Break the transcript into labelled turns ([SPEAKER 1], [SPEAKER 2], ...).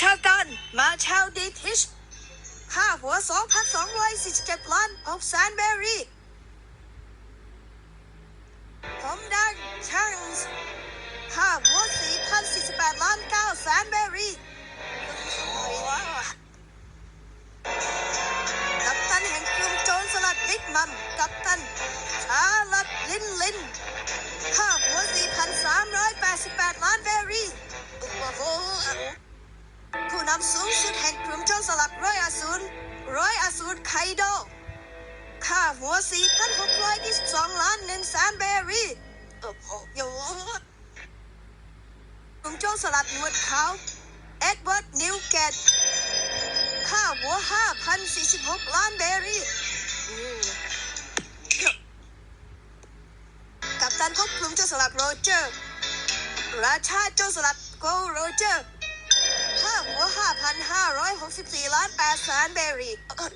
[SPEAKER 1] ชาการมาชาวดีทิชค่าหัวสองพันสองร้อยสี่สิบเจ็ดล้านออฟแซนเบอรี่ผมดังชาร์ลส์ค่าหัวสี่พันสี่สิบแปดล้านเก้าแสนเบอรี่กัปตันแห่งกลุ่มโจรสลัดบิ๊กมัมกัปตันชาลัดลินลิน ผู้นำสูงสุดแห่งกลุ่มโจรสลัดร้อยอสูรร้อยอสูรไคโดค่าหัว4,622ล้าน1แสนเบอรี่โอ้โหโยกลุ่มโจรสลัดหนวดขาวเอ็ดเวิร์ดนิวเกตค่าหัว5,046ล้านเบอรี่กัปตันควบคุมเจ้าสลัดโรเจอร์ ราชาเจ้าสลัดโกโรเจอร์ ค่าหัว5,564 ล้าน8แสนเบอรี่เอ่อ